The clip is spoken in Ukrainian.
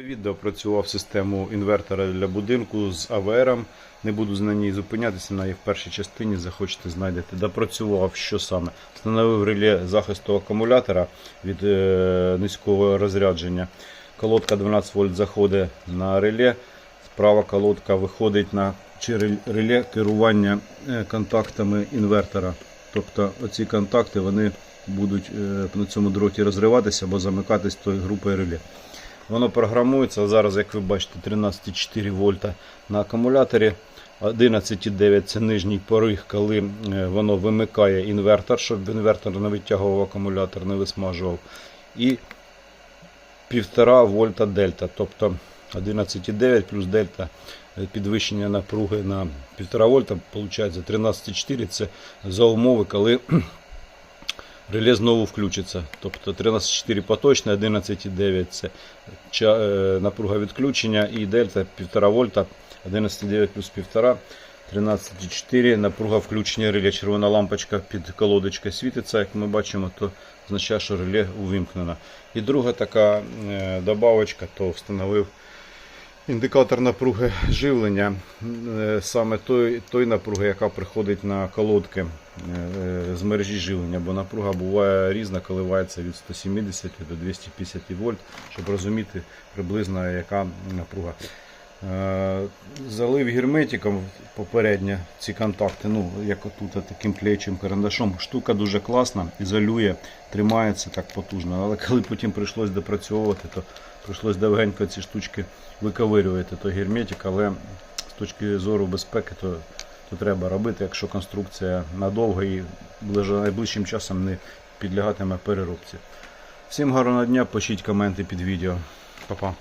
Привіт, допрацював систему інвертора для будинку з АВР. Не буду на ній зупинятися, на її в першій частині захочете знайдете. Допрацював що саме? Встановив реле захисту акумулятора від е, низького розрядження. Колодка 12 вольт заходить на реле, права колодка виходить на реле- реле керування е, контактами інвертора. Тобто оці контакти вони будуть е, на цьому дроті розриватися або замикатись тою групою реле. Воно програмується. Зараз, як ви бачите, 13,4 вольта на акумуляторі. 11,9 це нижній пориг, коли е, воно вимикає інвертор, щоб інвертор не витягував акумулятор, не висмажував. І 1,5 вольта дельта. Тобто 11,9 плюс дельта е, підвищення напруги на 1,5 вольта, виходить 13,4 це за умови, коли реле знову включиться. Тобто 13,4 поточне, 11,9 це е, напруга відключення і дельта 1,5 вольта, 11,9 плюс 1,5, 13,4 напруга включення реле. Червона лампочка під колодочкою світиться, як ми бачимо, то означає, що реле увімкнено. І друга така е, добавочка, то встановив індикатор напруги живлення, е, саме той, той напруги, яка приходить на колодки з мережі живлення, бо напруга буває різна, коливається від 170 до 250 вольт, щоб розуміти приблизно яка напруга. Е, Залив герметиком попередньо ці контакти, ну як отут таким клеючим карандашом. Штука дуже класна, ізолює, тримається так потужно. Але коли потім прийшлось допрацьовувати, то прийшлось довгенько ці штучки виковирювати той герметик, але з точки зору безпеки, то, то треба робити, якщо конструкція надовго і найближчим часом не підлягатиме переробці. Всім гарного дня, пишіть коменти під відео. Па-па.